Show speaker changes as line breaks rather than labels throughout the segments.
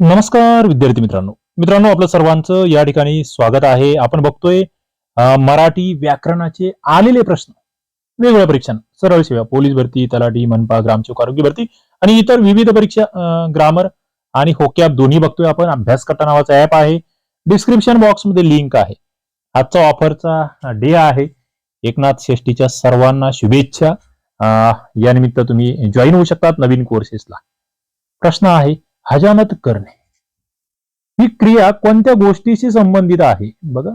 नमस्कार विद्यार्थी मित्रांनो. मित्रांनो आपलं सर्वांचं या ठिकाणी स्वागत आहे. आपण बघतोय मराठी व्याकरणाचे आलेले प्रश्न. वेगवेगळ्या परीक्षा सरळ सेवा पोलीस भरती तलाठी मनपा ग्रामसेवक आरोग्य भरती आणि इतर विविध परीक्षा ग्रामर आणि होकॅप दोन्ही बघतोय आपण. अभ्यास करता नावाचा ऍप आहे. डिस्क्रिप्शन बॉक्समध्ये लिंक आहे. आजचा ऑफरचा डे आहे. एकनाथ षष्टीच्या सर्वांना शुभेच्छा. या निमित्त तुम्ही जॉईन होऊ शकतात नवीन कोर्सेसला प्रश्न आहे हजामत करणे. ही क्रिया कोणत्या गोष्टीशी संबंधित आहे? बघा.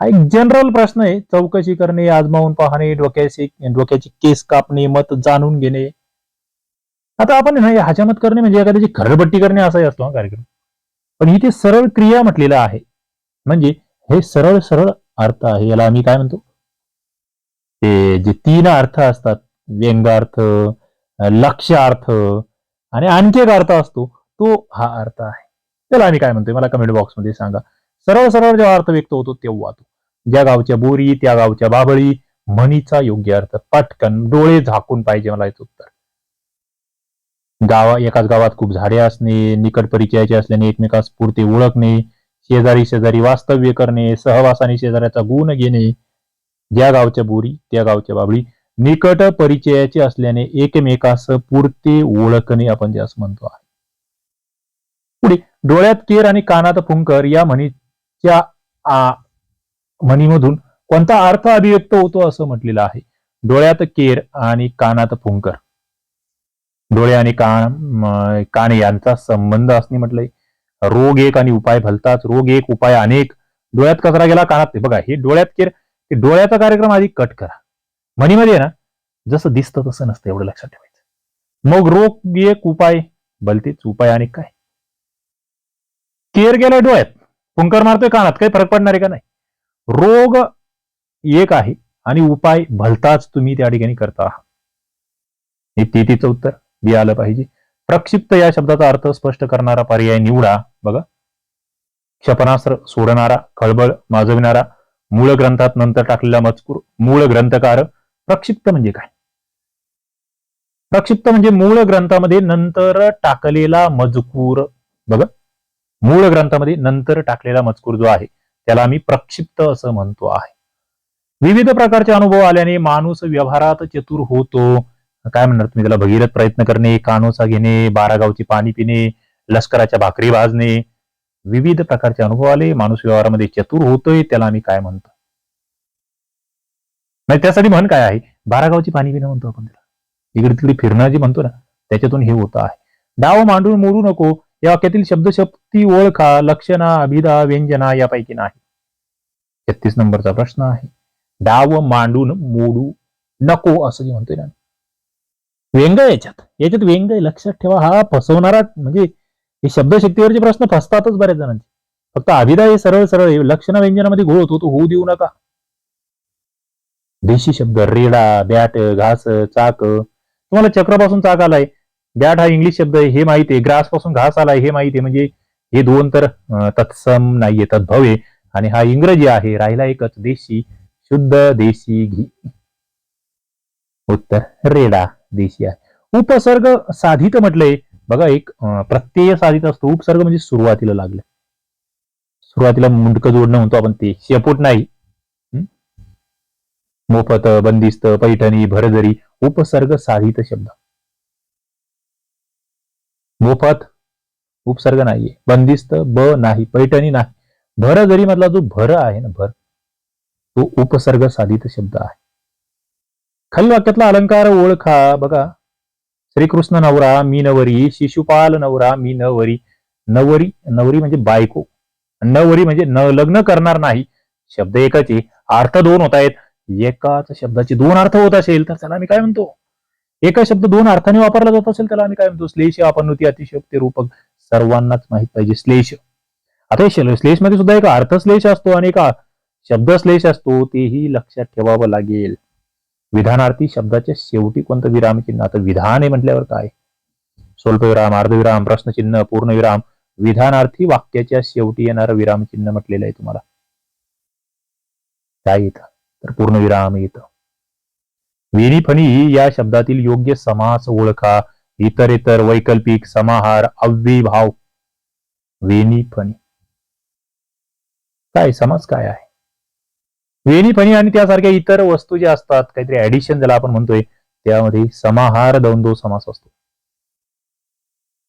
हा एक जनरल प्रश्न आहे. चौकशी करणे आजमावून पाहणे डोक्याची डोक्याची केस कापणे मत जाणून घेणे. आता आपण ना हजामत करणे म्हणजे एखाद्याची खरडपट्टी करणे असाही असतो हा कार्यक्रम. पण इथे सरळ क्रिया म्हटलेला आहे. म्हणजे हे सरळ सरळ अर्थ आहे. याला आम्ही काय म्हणतो? ते जे तीन अर्थ असतात व्यंगार्थ लक्ष्यार्थ आणि आणखी एक अर्थ असतो. तो हा अर्थ आहे. त्याला आम्ही काय म्हणतोय? मला कमेंट बॉक्समध्ये सांगा. सरळ सरळ जेव्हा अर्थ व्यक्त होतो तेव्हा तो. ज्या गावच्या बोरी त्या गावच्या बाबळी म्हणीचा योग्य अर्थ. पटकन डोळे झाकून पाहिजे मला याचं उत्तर. गावा एकाच गावात खूप झाडे असणे निकट परिचयाचे असल्याने एकमेकास पुरते ओळखणे शेजारी शेजारी वास्तव्य करणे सहवासाने शेजाऱ्याचा गुण घेणे. ज्या गावच्या बोरी त्या गावच्या बाबळी निकट परिचयाचे असल्याने एकमेकास पुरते ओळखणे आपण जे असं म्हणतो आहे. पुढे डोळ्यात केर आणि कानात फुंकर या म्हणीच्या म्हणीमधून कोणता अर्थ अभिव्यक्त होतो असं म्हटलेलं आहे? डोळ्यात केर आणि कानात फुंकर. डोळे आणि कान कान यांचा संबंध असणे म्हटलंय रोग एक आणि उपाय भलताच. रोग एक उपाय अनेक. डोळ्यात कचरा गेला कानात ते बघा हे डोळ्यात केर डोळ्याचा कार्यक्रम आधी कट करा. म्हणीमध्ये ना जसं दिसतं तसं नसतं एवढं लक्षात ठेवायचं. मग रोग एक उपाय भलतेच उपाय आणि काय? केर गेलाय डोळ्यात. फुंकर मारतोय कानात. काही फरक पडणार आहे का नाही? रोग एक आहे आणि उपाय भलताच तुम्ही त्या ठिकाणी करता आहात. हे तिथीचं उत्तर बी आलं पाहिजे. प्रक्षिप्त या शब्दाचा अर्थ स्पष्ट करणारा पर्याय निवडा. बघा. क्षपणास्त्र सोडणारा खळबळ माजविणारा मूळ ग्रंथात नंतर टाकलेला मजकूर मूळ ग्रंथकार. प्रक्षिप्त म्हणजे काय? प्रक्षिप्त म्हणजे मूळ ग्रंथामध्ये नंतर टाकलेला मजकूर. बघा. मूळ ग्रंथामध्ये नंतर टाकलेला मजकूर जो आहे त्याला आम्ही प्रक्षिप्त असं म्हणतो आहे. विविध प्रकारचे अनुभव आल्याने माणूस व्यवहारात चतुर होतो. काय म्हणणार तुम्ही? त्याला भगीरथ प्रयत्न करणे कानोसा घेणे बारागावची पाणी पिणे लष्कराच्या भाकरी भाजणे विविध प्रकारचे अनुभव आले माणूस व्यवहारामध्ये चतुर होतोय त्याला आम्ही काय म्हणतो? नाही त्यासाठी म्हण काय आहे? बारागावची पाणी पिणं म्हणतो आपण त्याला. इकडे तिकडे फिरणं जे म्हणतो ना त्याच्यातून हे होतं आहे. डाव मांडून मोडू नको या वाक्यातील शब्दशक्ती ओळखा लक्षणा अभिधा व्यंजना यापैकी नाही. छत्तीस नंबरचा प्रश्न आहे. डाव मांडून मोडू नको असं जे म्हणतोय ना व्यंग याच्यात. याच्यात व्यंग आहे. लक्षात ठेवा हा फसवणारा म्हणजे हे शब्दशक्तीवरचे प्रश्न फसतातच बऱ्याच जणांचे. फक्त अभिधा हे सरळ सरळ आहे. लक्षण व्यंजनामध्ये घोळ होतो तो होऊ देऊ नका. देशी शब्द रेडा बॅट घास चाक. तुम्हाला चक्रापासून चाक आलाय. बॅट हा इंग्लिश शब्द आहे हे माहिती आहे. ग्रासपासून घास आलाय हे माहिती आहे. म्हणजे हे दोन तर तत्सम नाहीये तद्भव. आहे आणि हा इंग्रजी आहे. राहिला एकच देशी शुद्ध देशी घी. उत्तर रेडा देशी आहे. उपसर्ग साधित म्हटलंय. बघा एक प्रत्यय साधित असतो. उपसर्ग म्हणजे सुरुवातीला लागलं. सुरुवातीला मुंडकं जोडणं म्हणतो आपण ते. शेपूट नाही. मोफत बंदिस्त पैठणी भरजरी. उपसर्ग साधित शब्द. मोफत उपसर्ग नाहीये. बंदिस्त ब नाही पैठणी नाही. भर जरी मधला जो भर आहे ना भर तो उपसर्ग साधित शब्द आहे. खाली वाक्यातला अलंकार ओळखा. बघा श्रीकृष्ण नवरा मी नवरी शिशुपाल नवरा मी नवरी नवरी नवरी म्हणजे बायको. नवरी म्हणजे न लग्न करणार नाही. शब्द एकाचे अर्थ दोन होत आहेत एकाच शब्दाचे दोन अर्थ होत असेल तर त्याला मी काय म्हणतो? एका शब्द दोन अर्थाने वापरला जात असेल त्याला आम्ही काय म्हणतो? श्लेष अपनुती अतिशयोक्ती रूपक. सर्वांनाच माहीत पाहिजे श्लेष आता हे श्लेषमध्ये सुद्धा एक अर्थश्लेष असतो आणि एक शब्द श्लेष असतो तेही लक्षात ठेवावं लागेल. विधानार्थी शब्दाच्या शेवटी कोणतं विरामचिन्ह आता विधान आहे म्हटल्यावर काय? स्वल्पविराम अर्धविराम प्रश्नचिन्ह पूर्णविराम विधानार्थी वाक्याच्या शेवटी येणारं विरामचिन्ह म्हटलेलं आहे तुम्हाला. काय येतं? तर पूर्णविराम येतं. विनिफणी या शब्दातील योग्य समास ओळखा. इतर इतर वैकल्पिक समाहार अव्यभाव वेणीफणी काय समास काय आहे? वेणीफणी आणि त्यासारख्या इतर वस्तू ज्या असतात काहीतरी ऍडिशन ज्याला आपण म्हणतोय त्यामध्ये समाहार द्वंद्व समास असतो.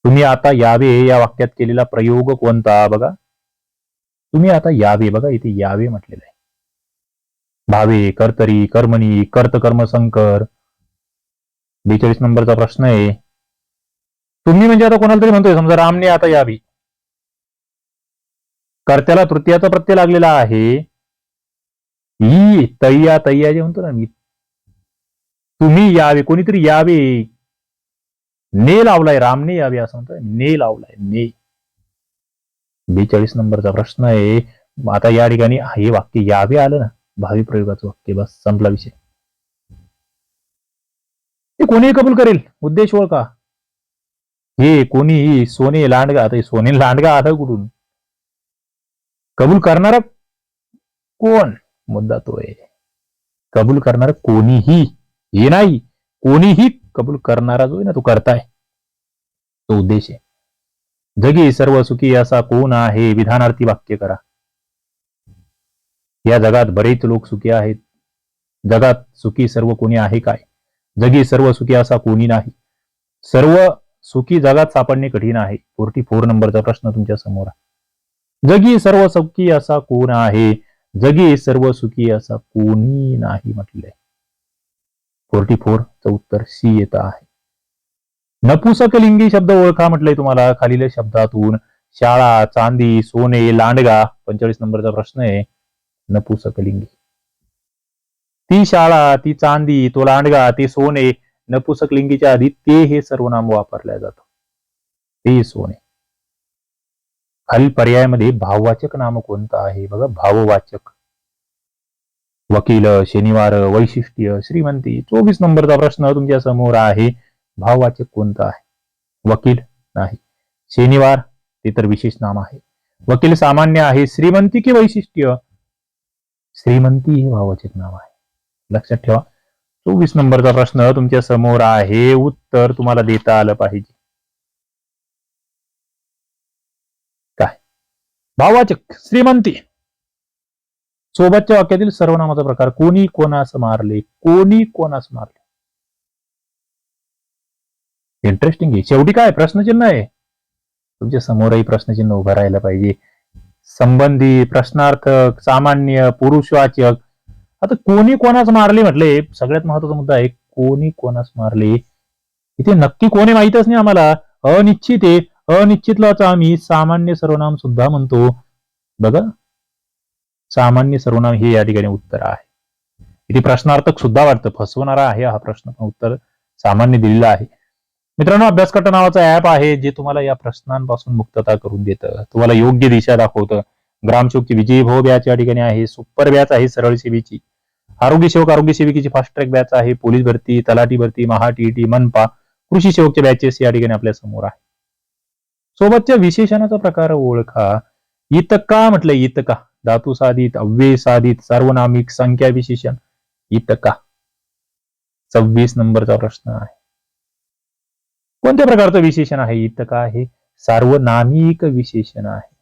तुम्ही आता यावे या वाक्यात केलेला प्रयोग कोणता? बघा. तुम्ही आता यावे बघा इथे यावे म्हटलेलं आहे. भावे कर्तरी कर्मणी कर्तकर्म संकर बेचाळीस नंबरचा प्रश्न आहे. तुम्ही म्हणजे आता कोणाला तरी म्हणतोय समजा रामने आता यावी. कर्त्याला तृतीयाचा प्रत्यय लागलेला आहे. ई तय्या तय्या जे म्हणतो ना मी. तुम्ही यावे कोणीतरी यावे. ने लावलाय रामने यावे असं म्हणतोय. ने लावलाय ने. बेचाळीस नंबरचा प्रश्न आहे. आता या ठिकाणी हे वाक्य यावे आलं ना. भावी प्रयोगाचं वाक्य बस संपला विषय. ते कोणीही कबूल करेल. उद्देश ओळखा. हे कोणीही सोने लांडगा आता सोने लांडगा आलं कुठून? कबूल करणारा कोण? मुद्दा तो आहे. कबूल करणारा कोणीही हे नाही कोणीही कबूल करणारा जो आहे ना तो करताय. तो उद्देश आहे. जगी सर्व सुखी असा कोण आहे? विधानार्थी वाक्य करा. या जगात बरेच लोक सुखी आहेत. जगात सुखी सर्व कोणी आहे काय? जगी सर्व सुखी असा कोणी नाही. सर्व सुखी जगात सापडणे कठीण आहे. फोर्टी फोर नंबरचा प्रश्न तुमच्यासमोर आहे. जगी सर्व सुखी असा कोण आहे? जगी सर्व सुखी असा कोणी नाही म्हटलंय. फोर्टी फोर च उत्तर सी येत आहे. नपुसकलिंगी शब्द ओळखा म्हटलंय तुम्हाला. खालील शब्दातून शाळा चांदी सोने लांडगा पंचेचाळीस नंबरचा प्रश्न आहे. नपुसकलिंगी ती शाळा ती चांदी तो लांडगा ते सोने नपुसकलिंगीच्या आधी ते हे सर्वनाम वापरल्या जातं. ते सोने. खालील पर्यायामध्ये भाववाचक नाम कोणतं आहे? बघा भाववाचक. वकील शनिवार वैशिष्ट्य श्रीमंती चोवीस नंबरचा प्रश्न तुमच्यासमोर आहे. भाववाचक कोणतं आहे? वकील नाही. शनिवार ते तर विशेष नाम आहे. वकील सामान्य आहे श्रीमंती की वैशिष्ट्य? श्रीमंती हे भाववाचक नाव आहे. लक्षात ठेवा चोवीस नंबरचा प्रश्न तुमच्यासमोर आहे उत्तर तुम्हाला देता आलं पाहिजे. काय? भाववाचक श्रीमंती. सोबतच्या वाक्यातील सर्वनामाचा प्रकार कोणी कोणास मारले? कोणी कोणास मारले? इंटरेस्टिंग आहे. शेवटी काय? प्रश्नचिन्ह आहे. तुमच्या समोरही प्रश्नचिन्ह उभं राहायला पाहिजे. संबंधी प्रश्नार्थक सामान्य पुरुषवाचक. आता कोणी कोणास मारले म्हटले? सगळ्यात महत्त्वाचा मुद्दा आहे कोणी कोणास मारले? इथे नक्की कोणी माहीतच नाही आम्हाला. अनिश्चित आहे. अनिश्चितलाच आम्ही सामान्य सर्वनाम सुद्धा म्हणतो. बघा. सामान्य सर्वनाम हे या ठिकाणी उत्तर आहे. इथे प्रश्नार्थक सुद्धा वाटतं. फसवणारा आहे हा प्रश्न. उत्तर सामान्य दिलेला आहे. मित्रांनो अभ्यासकट्टा नावाचा ऍप आहे जे तुम्हाला या प्रश्नांपासून मुक्तता करून देतं. तुम्हाला योग्य दिशा दाखवतं. ग्रामशोकची विजयी भाऊ बॅच या ठिकाणी आहे. सुपर बॅच आहे सरळ सेवेची. आरोग्य सेवक आरोग्य सेविकेची फास्ट ट्रॅक बॅच आहे. पोलीस भरती तलाठी भरती महा टीईटी मनपा कृषी सेवकच्या बॅचेस या ठिकाणी आपल्यासमोर आहे. सोबतच्या विशेषणाचा प्रकार ओळखा. इतका म्हटलं इतका. धातू साधित अव्यय साधित सार्वनामिक संख्या विशेषण. इतका. सव्वीस नंबरचा प्रश्न आहे. कोणत्या प्रकारचं विशेषण आहे? इतका आहे? सार्वनामिक विशेषण आहे.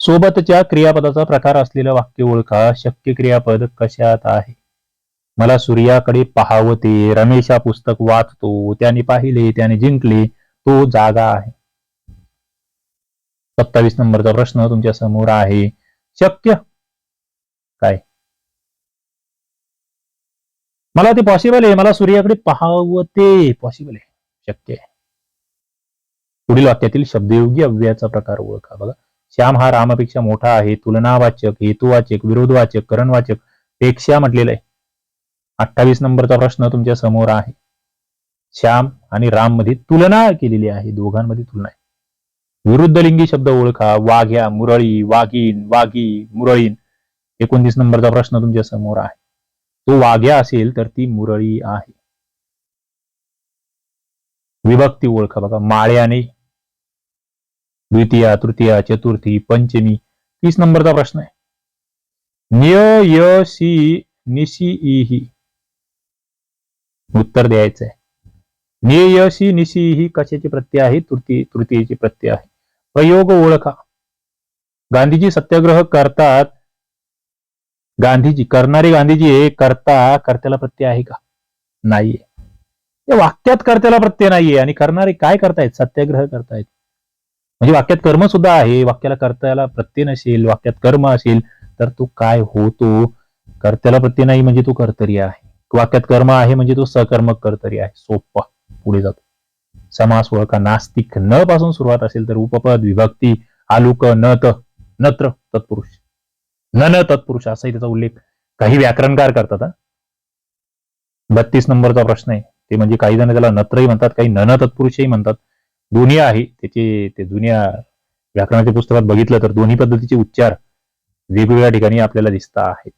सोबतच्या क्रियापदाचा प्रकार असलेलं वाक्य ओळखा. शक्य क्रियापद कशात आहे? मला सूर्याकडे पाहावते. रमेश पुस्तक वाचतो. त्याने पाहिले त्याने जिंकले. तो जागा आहे. सत्तावीस नंबरचा प्रश्न तुमच्यासमोर आहे. शक्य? काय? मला ते पॉसिबल आहे. मला सूर्याकडे पाहावते पॉसिबल आहे. शक्य आहे. पुढील वाक्यातील शब्दयोगी अव्ययाचा प्रकार ओळखा. बघा. श्याम हा रामापेक्षा मोठा आहे. तुलनावाचक हेतुवाचक विरोधवाचक करणवाचकपेक्षा म्हटलेलं आहे. अठ्ठावीस नंबरचा प्रश्न तुमच्यासमोर आहे. श्याम आणि राममध्ये तुलना केलेली आहे. दोघांमध्ये तुलना आहे. विरुद्ध लिंगी शब्द ओळखा. वाघ्या मुरळी वाघीन वाघी मुरळीन एकोणतीस नंबरचा प्रश्न तुमच्यासमोर आहे. तो वाघ्या असेल तर ती मुरळी आहे. विभक्ती ओळखा बघा. माळ्याने द्वितीया तृतीया चतुर्थी पंचमी तीस नंबरचा प्रश्न आहे. निय य सी निशी ही. उत्तर द्यायचं आहे निय य सी निशी ही कशाचे प्रत्यय आहे? तृतीय तृतीयेचे प्रत्यय आहे. प्रयोग ओळखा. गांधीजी सत्याग्रह करतात. गांधीजी करणारे गांधीजी हे करता कर्त्याला प्रत्यय आहे का? नाहीये. या वाक्यात कर्त्याला प्रत्यय नाहीये आणि करणारे काय करतायत? सत्याग्रह करतायत. म्हणजे वाक्यात कर्म सुद्धा आहे. वाक्याला कर्त्याला प्रत्यय नसेल वाक्यात कर्म असेल तर तो काय होतो? कर्त्याला प्रत्यय नाही म्हणजे तो कर्तरी आहे. वाक्यात कर्म आहे म्हणजे तो सकर्मक कर्तरी आहे. सोप्पा पुढे जातो. समास ओळखा. नास्तिक न पासून सुरुवात असेल तर उपपद विभक्ती आलुक नत नत्र तत्पुरुष. न न तत्पुरुष असाही त्याचा उल्लेख काही व्याकरणकार करतात बत्तीस नंबरचा प्रश्न आहे. ते म्हणजे काही जण त्याला नत्रही म्हणतात काही न न तत्पुरुषही म्हणतात. दोन्ही आहे त्याचे ते जुन्या व्याकरणाच्या पुस्तकात बघितलं तर दोन्ही पद्धतीचे उच्चार वेगवेगळ्या ठिकाणी आपल्याला दिसत आहेत.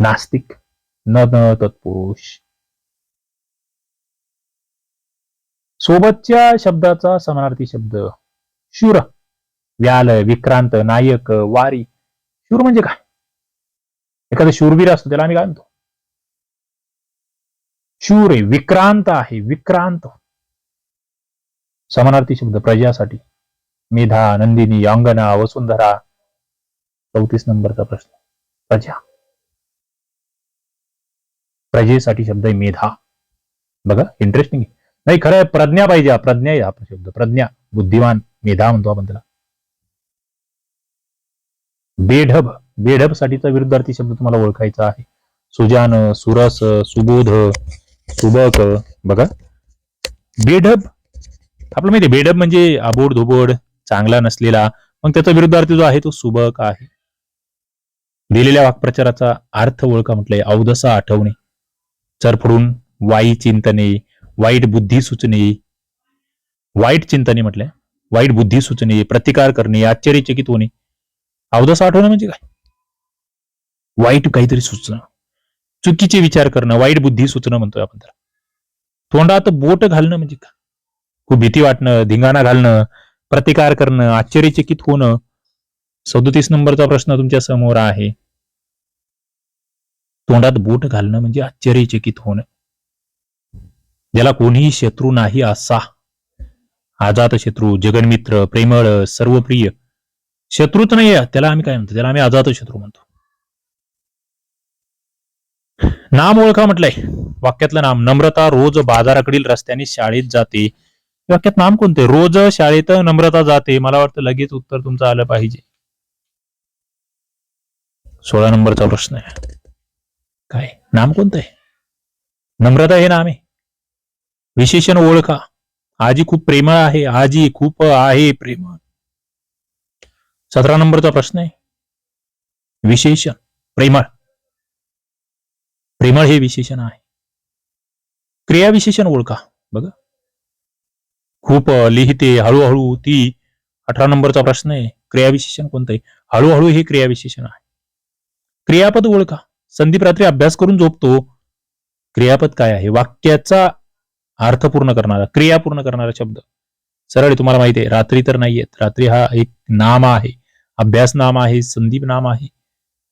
नास्तिक न न तत्पुरुष. सोबतच्या शब्दाचा समानार्थी शब्द शूर. व्याल विक्रांत नायक वारी. शूर म्हणजे काय? एखादा शूरवीर असतो त्याला आम्ही काय म्हणतो? शूर आहे विक्रांत आहे विक्रांत. समानार्थी शब्द प्रजासाठी. मेधा नंदिनी अंगना वसुंधरा. चौतीस नंबरचा प्रश्न. प्रजा. प्रजेसाठी शब्द आहे मेधा. बघा इंटरेस्टिंग नाही खरं आहे, प्रज्ञा पाहिजे हा, प्रज्ञा आहे हा शब्द. प्रज्ञा बुद्धिमान मेधा म्हणतो आपण त्याला. बेढब बेढब साठीचा विरुद्धार्थी शब्द तुम्हाला ओळखायचा आहे. सुजान सुरस सुबोध सुबक बघा. बेढब आपलं माहिती बेढब म्हणजे आबोड धोबोड चांगला नसलेला. मग त्याचा विरुद्धार्थी जो आहे तो सुबक आहे. दिलेल्या वाक्प्रचाराचा अर्थ ओळखा म्हटलंय. अवदसा आठवणे चरफडून वाई चिंतने वाईट बुद्धी सुचणे वाईट चिंतने म्हटलंय. वाईट बुद्धी सुचणे प्रतिकार करणे आश्चर्यचकित होणे. अवदस आठवणं म्हणजे काय? वाईट काहीतरी सुचणं. चुकीचे विचार करणं वाईट बुद्धी सुचणं म्हणतोय आपण त्याला. तोंडात बोट घालणं म्हणजे काय? खूप भीती वाटणं धिंगाणा घालणं प्रतिकार करणं आश्चर्यचकित होणं. सदोतीस नंबरचा प्रश्न तुमच्यासमोर आहे. तोंडात बोट घालणं म्हणजे आश्चर्यचकित होणं. ज्याला कोणीही शत्रू नाही असा. आजात शत्रू जगनमित्र प्रेमळ सर्वप्रिय. शत्रूच नाही त्याला आम्ही काय म्हणतो? त्याला आम्ही अजात शत्रू म्हणतो. नाम ओळखा म्हटलंय. वाक्यातलं नाम नम्रता रोज बाजाराकडील रस्त्याने शाळेत जाते. वाक्यात नाम कोणते? रोज शाळेत नम्रता जाते. मला वाटतं लगेच उत्तर तुमचं आलं पाहिजे. सोळा नंबरचा प्रश्न आहे. काय? नाम कोणतं आहे? नम्रता हे नाम आहे. विशेषण ओळखा. आजी खूप प्रेमळ आहे. आजी खूप आहे प्रेमळ. सतरा नंबरचा प्रश्न आहे. विशेषण. प्रेमळ. प्रेमळ हे विशेषण आहे. क्रियाविशेषण ओळखा. बघा. खूप लिहिते हळूहळू ती अठरा नंबरचा प्रश्न आहे. क्रियाविशेषण कोणतं आहे हळूहळू हे क्रियाविशेषण आहे. क्रियापद ओळखा. संदीप रात्री अभ्यास करून झोपतो. क्रियापद काय आहे? वाक्याचा अर्थ पूर्ण करणारा क्रिया पूर्ण करणारा शब्द. सरळ तुम्हाला माहिती आहे रात्री तर नाहीयेत रात्री हा एक नाम आहे अभ्यास नाम आहे संदीप नाम आहे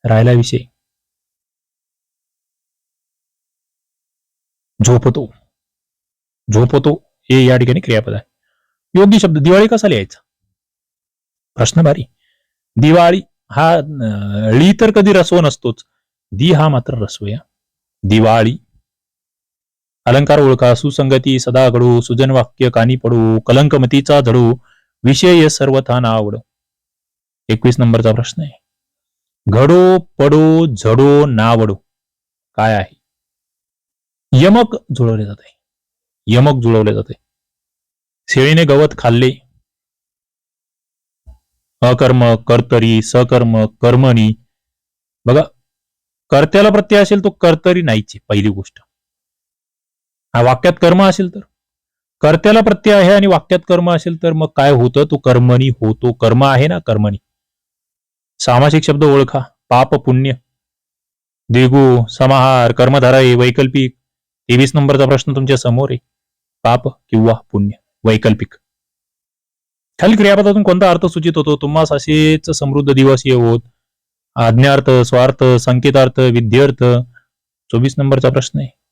राहिला विषय. झोपतो. झोपतो हे या ठिकाणी क्रियापद आहे. योग्य शब्द दिवाळी कसा लिहायचा? प्रश्न भारी. दिवाळी हा ळी तर कधी रस्व नसतोच. दी हा मात्र रस्व या दिवाळी अलंकार ओळखा सुसंगती सदा घडू सुजन वाक्य कानी पडू कलंकमतीचा झडू विषय सर्वथा ना आवड एकवीस नंबरचा प्रश्न आहे. घडो पडो झडो नावडो काय आहे? यमक जुळवले जाते. यमक जुळवले जाते. शेळीने गवत खाल्ले. अकर्म कर्तरी सकर्म कर्मणी. बघा कर्त्याला प्रत्यय असेल तो कर्तरी नाहीची पहिली गोष्ट. वाक्यात कर्म असेल तर. कर्त्याला प्रत्यय आहे आणि वाक्यात कर्म असेल तर मग काय होतं? तो कर्मणी होतो कर्म आहे ना कर्मणी. सामासिक शब्द ओळखा. पाप पुण्य. देगू समाहार कर्मधारय वैकल्पिक. तेवीस नंबरचा प्रश्न तुमच्यासमोर आहे. पाप किंवा पुण्य. वैकल्पिक. खाली क्रियापदातून कोणता अर्थ सूचित होतो? तुम्हाला असेच समृद्ध दिवस येवोत आज्ञार्थ स्वार्थ संकेतार्थ विद्यार्थ. चोवीस नंबरचा प्रश्न आहे.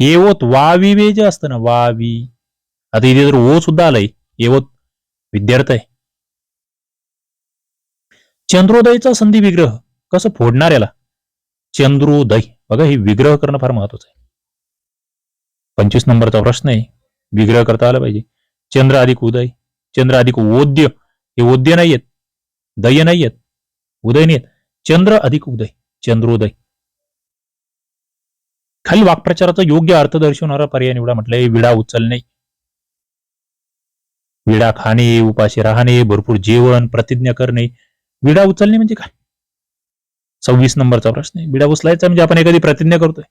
येवत वावी वे जे असतं ना वावी. आता इथे जर ओ सुद्धा आलंय. येवत विद्यार्थ आहे. चंद्रोदयचा संधी विग्रह कसं फोडणार याला? चंद्रोदय. बघा हे विग्रह करणं फार महत्वाचं आहे. पंचवीस नंबरचा प्रश्न आहे. विग्रह करता आला पाहिजे. चंद्र अधिक उदय. चंद्र अधिक ओद्य. हे ओद्य नाहीयेत. दय नाहीयेत. उदय नाही आहेत चंद्र अधिक उदय. चंद्रोदय. खाली वाक्प्रचाराचा योग्य अर्थ दर्शवणारा पर्याय निवडा म्हटलंय. विडा उचलणे. विडा खाणे उपाशी राहणे भरपूर जेवण प्रतिज्ञा करणे. विडा उचलणे म्हणजे काय? सव्वीस नंबरचा प्रश्न आहे. विडा उचलायचा म्हणजे आपण एखादी प्रतिज्ञा करतोय.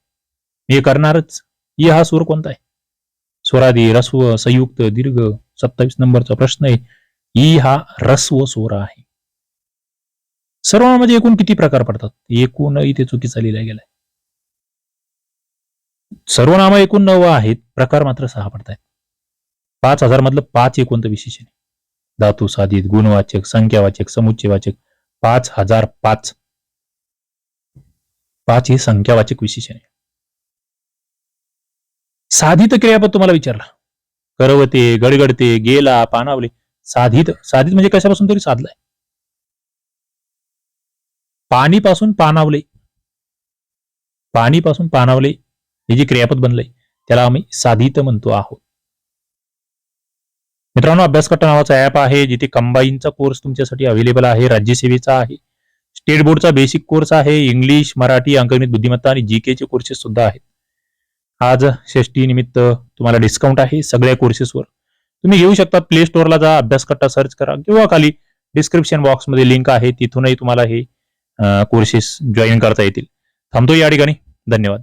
हे करणारच. ई हा सूर कोणता आहे? स्वरादी रस्व संयुक्त दीर्घ सत्तावीस नंबरचा प्रश्न आहे. ई हा रस्व स्वर आहे. सर्वांमध्ये एकूण किती प्रकार पडतात? एकूण इथे चुकीचा लिहिला गेलाय. सर्वनाम एकूण नऊ आहेत प्रकार मात्र सहा पडतायत. पाच हजार मधलं पाच एकूण तर विशेषण. आहे धातू साधित गुणवाचक संख्यावाचक समुच्चयवाचक पाच हजार पाच. पाच हे संख्यावाचक विशेषण. आहे साधित क्रियापद तुम्हाला विचारला. करवते गडगडते गेला पानावले. साधित साधित म्हणजे कशापासून तरी साधलाय? पाणीपासून पानावले. पाणीपासून पानावले. हे जे क्रियापद बनलंय त्याला आम्ही साधित म्हणतो आहोत. मित्रांनो अभ्यासकट्टा नावाचा ऍप आहे जिथे कंबाईनचा कोर्स तुमच्यासाठी अवेलेबल आहे राज्यसेवेचा आहे स्टेट बोर्डचा बेसिक कोर्स आहे इंग्लिश मराठी अंकगणित बुद्धिमत्ता आणि जी चे कोर्सेस सुद्धा आहेत. आज षष्टी निमित्त तुम्हाला डिस्काउंट आहे सगळ्या कोर्सेसवर तुम्ही घेऊ शकता प्ले स्टोअरला जा अभ्यासकट्टा सर्च करा किंवा खाली डिस्क्रिप्शन बॉक्समध्ये लिंक आहे तिथूनही तुम्हाला हे कोर्सेस जॉईन करता येतील. थांबतो या ठिकाणी. धन्यवाद.